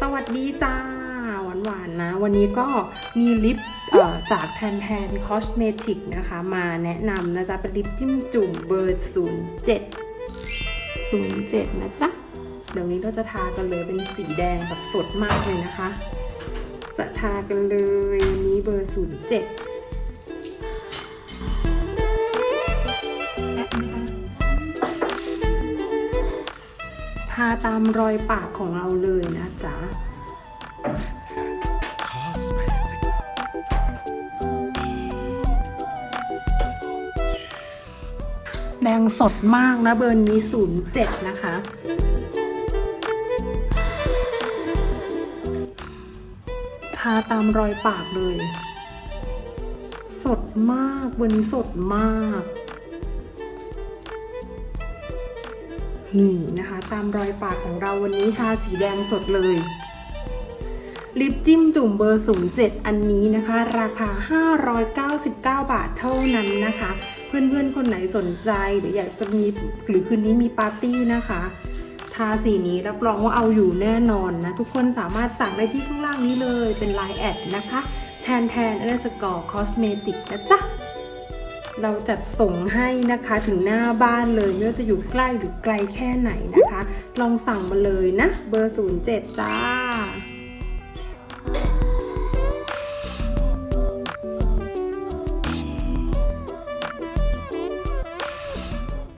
สวัสดีจ้า หวานๆนะ วันนี้ก็มีลิปจากแทนแทนคอสเมติกนะคะ มาแนะนำนะจ๊ะ เป็นลิปจิ้มจุ่มเบอร์07 07นะจ๊ะ เดี๋ยวนี้เราจะทากันเลยเป็นสีแดงแบบสดมากเลยนะคะ จะทากันเลยวันนี้เบอร์07าตามรอยปากของเราเลยนะจ๊ะแดงสดมากนะเบอร์นี้ 07 นะคะ ทาตามรอยปากเลย สดมากเบอร์นี้สดมาก นี่นะคะ ตามรอยปากของเราวันนี้ทาสีแดงสดเลย ลิปจิ้มจุ่มเบอร์ 07 อันนี้นะคะ ราคา 599 บาทเท่านั้นนะคะ เพื่อนๆ คนไหนสนใจหรืออยากจะมีหรือคืนนี้มีปาร์ตี้นะคะทาสีนี้รับรองว่าเอาอยู่แน่นอนนะ ทุกคนสามารถสั่งได้ที่ข้างล่างนี้เลยเป็น Line แอดนะคะแทนแทนเอสกอร์คอสเมติกนะจ๊ะ เราจัดส่งให้นะคะถึงหน้าบ้านเลยไม่ว่าจะอยู่ใกล้หรือไกลแค่ไหนนะคะ ลองสั่งมาเลยนะ เบอร์ 07 จ้า